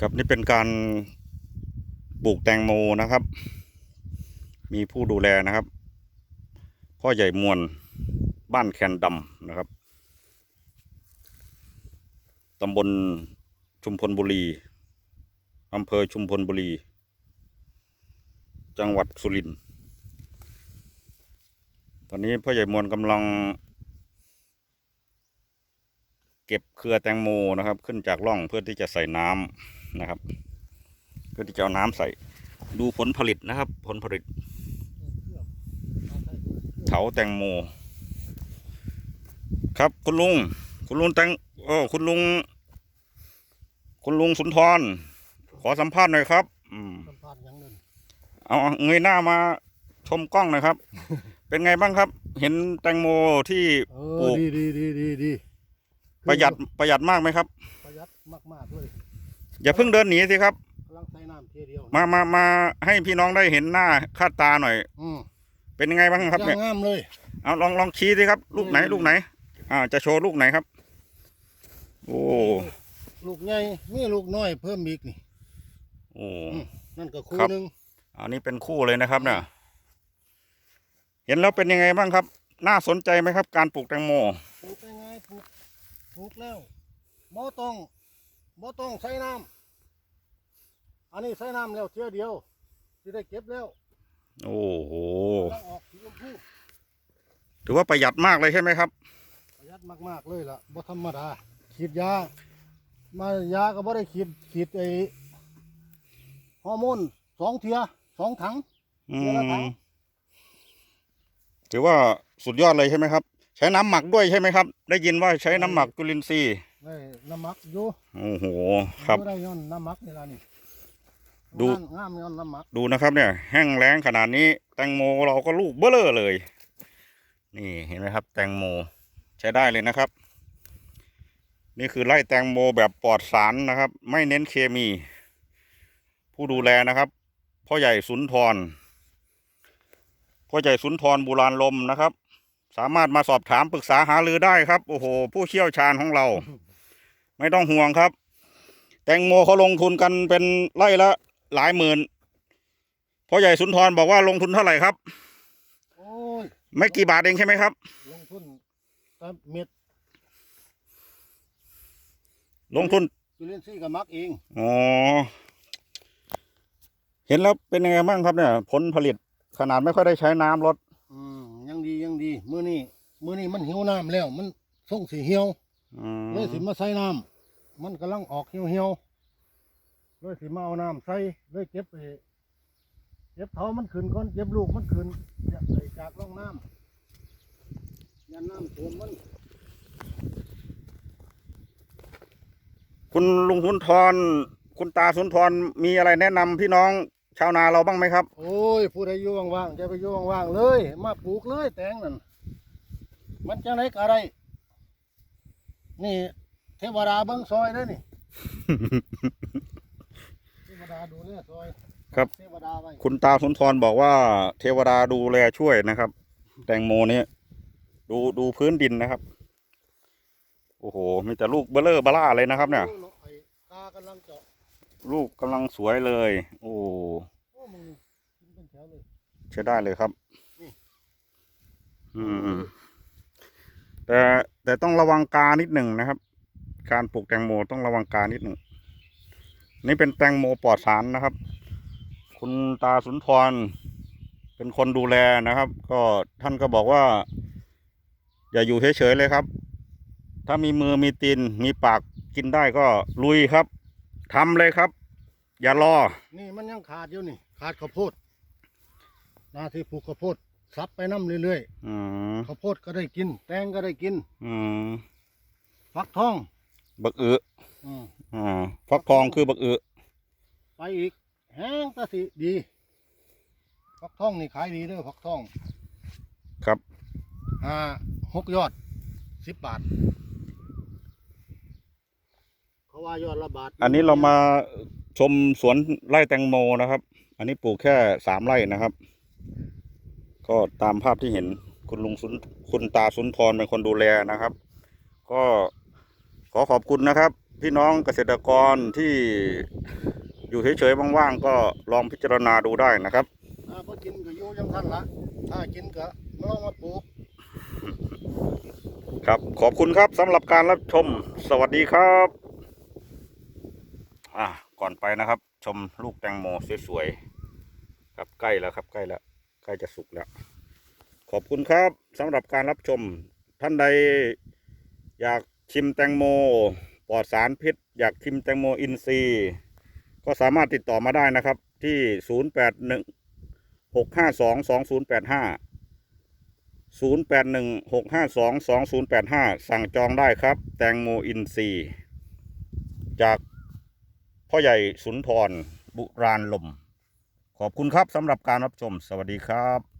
ครับนี่เป็นการปลูกแตงโมนะครับ มีผู้ดูแลนะครับ พ่อใหญ่มวลบ้านแคนดำนะครับตำบลชุมพลบุรีอำเภอชุมพลบุรี จังหวัดสุรินทร์ตอนนี้พ่อใหญ่มวลกำลัง เก็บเครือแตงโมนะครับ ขึ้นจากร่องเพื่อที่จะใส่น้ำ นะครับเพื่อที่จะเอาน้ำใส่ดูผลผลิตนะครับ ผลผลิตเถาแตงโม ครับคุณลุง คุณลุงแตงโอ้คุณลุง คุณลุงสุนทร ขอสัมภาษณ์หน่อยครับอืมสัมภาษณ์หยังนึงเอาเงยหน้ามาชมกล้องหน่อยครับ เป็นไงบ้างครับ เห็นแตงโมที่เอปลูอกดีดีดีดีดีประหยัดประหยัดมากไหมครับ ประหยัดมากๆเลย อย่าเพิ่งเดินหนีสิครับ กำลังใส่น้ำเทียเดียวมามามาให้พี่น้องได้เห็นหน้าค่าตาหน่อย อืมเป็นยังไงบ้างครับย่าเนี่ยงงามเลยเอาลองลองชี้สิครับ ลูกไหนอืมลูกไหน อ่า จะโชว์ลูกไหนครับ โอ้ลูกใหญ่มีลูกน้อยเพิ่มอีกนี่ โอ้อืมนั่นก็คู่ครับ หนึงอันนี้เป็นคู่เลยนะครับเนี่ยเห็นแล้วเป็นยังไงบ้างครับ น่าสนใจไหมครับ การปลูกแตงโม ปลูกไปไงปลูกปลูกแล้วบ่ต้อง บ่ต้องใส่น้ำอันนี้ใส่น้ำแล้วเทียเดียวที่ได้เก็บแล้วโอ้โหกำลังออกสีชมพูถือว่าประหยัดมากเลยใช่ไหมครับ ประหยัดมากๆเลยล่ะบ่ธรรมดาฉีดยา มายาก็บ่ได้ฉีดฉีดไอ้ฮอร์โมนสองเทียสองถังอืเดือนละครั้มงถือว่าสุดยอดเลยใช่ไหมครับ ใช้น้ำหมักด้วยใช่ไหมครับ ได้ยินว่าใช้น้ำหมักจุลินทรีย์ ได้น้ำหมักอยู่โอ้โหครับอยู่ได้ย้อนน้ำหมักนี่ล่ะนี่ดูงามงามย้อนน้ำหมักดูนะครับเนี่ย แห้งแล้งขนาดนี้ แตงโมเราก็ลูกเบ้อเลอเลย นี่เห็นไหมครับ แตงโมใช้ได้เลยนะครับ นี่คือไร่แตงโมแบบปลอดสารนะครับ ไม่เน้นเคมี ผู้ดูแลนะครับพ่อใหญ่สุนทรพ่อใหญ่สุนทรบุราณลมนะครับ สามารถมาสอบถามปรึกษาหารือได้ครับ โอ้โห ผู้เชี่ยวชาญของเรา ไม่ต้องห่วงครับ แตงโมเขาลงทุนกันเป็นไร่ละหลายหมื่นพ่อใหญ่สุนทรบอกว่าลงทุนเท่าไหร่ครับ โอ้ยไม่กี่บาทเองใช่ไหมครับ ลงทุนกับเม็ดลงทุนจุลินทรีย์กับมักเองอ๋อเห็นแล้วเป็นยังไงบ้างครับเนี่ย ผลผลิตขนาดไม่ค่อยได้ใช้น้ำลดอืมยังดียังดี มื้อนี้มื้อนี้มันหิวน้ำแล้ว มันส่งสีเหี่ยวอืม เลยสิมาใส่น้ำมันกำลังออกเหี่ยวเหี่ยวๆเลยสิมาเอาน้ำใส่เลยเก็บไปเก็บเท้ามันขึ้นก่อนเก็บลูกมันขึ้นจะใส่จากร่องน้ำยันน้ำท่วมมัน คุณลุงสุนทร คุณตาสุนทรมีอะไรแนะนำพี่น้องชาวนาเราบ้างไหมครับ โอ้ยผู้ใดอยู่ว่างๆจะไปอยู่ว่างๆเลย มาปลูกเลยแตงนั่นมันจะไหนกอะไร นี่ เทวดาเบิ้งซอยเด้อนี่ เทวดาดูแลซอยครับ เทวดาไว้คุณตาสุนทรบอกว่า เทวดาดูแลช่วยนะครับ แตงโมนี้ดูดูพื้นดินนะครับ โอ้โห มีแต่ลูกเบลเลอร์บล่าเลยนะครับ เนี่ยโอ้ไอ้กากำลังเจาะลูกกำลังสวยเลย โอ้โอ้มึงกินเป็นแถวเลย ใช้ได้เลยครับนี่อืมแต่ แต่ต้องระวังกานิดหนึ่งนะครับ การปลูกแตงโมต้องระวังกานิดหนึ่งนี่เป็นแตงโมปลอดสารนะครับ คุณตาสุนทรเป็นคนดูแลนะครับ ก็ท่านก็บอกว่า อย่าอยู่เฉยๆเลยครับ ถ้ามีมือมีตีนมีปากกินได้ก็ลุยครับทำเลยครับ อย่ารอ นี่มันยังขาดอยู่นี่ ขาดข้าวโพดหนาที่ปลูกข้าวโพด ซับไปน้ำเรื่อยอืมๆข้าวโพดก็ได้กิน แตงก็ได้กิน อืมฟักทองบักอืออืมอ่าฟักทองคือบักอือไปอีก แห้งก็สิดีฟักทองนี่ขายดีเด้อฟักทองครับห้าหกยอดสิบบาทเขาว่ายอดละบาทอันนี้เรามาชมสวนไร่แตงโมนะครับ อันนี้ปลูกแค่สามไร่นะครับ ก็ตามภาพที่เห็นคุณลุงสุนคุณตาสุนทรเป็นคนดูแลนะครับ ก็ขอขอบคุณนะครับ พี่น้องเกษตรกรที่อยู่เฉยๆว่างๆก็ลองพิจารณาดูได้นะครับถ้าบ่กินก็อยู่จังซั่นละถ้ากินก็มาลองมาปลูกครับขอบคุณครับสำหรับการรับชมสวัสดีครับอะก่อนไปนะครับ ชมลูกแตงโมสวยๆครับใกล้แล้วครับใกล้แล้ว ใกล้จะสุกแล้ว ขอบคุณครับสำหรับการรับชมท่านใดอยากชิมแตงโมปลอดสารพิษ อยากชิมแตงโมอินทรีย์ ก็สามารถติดต่อมาได้นะครับ ที่ 0 8 1 6 5 2 2 0 8 5 0 8 1 6 5 2 2 0 8 5 สั่งจองได้ครับ แตงโมอินทรีย์ จากพ่อใหญ่สุนทรบุราณลม ขอบคุณครับสำหรับการรับชม สวัสดีครับ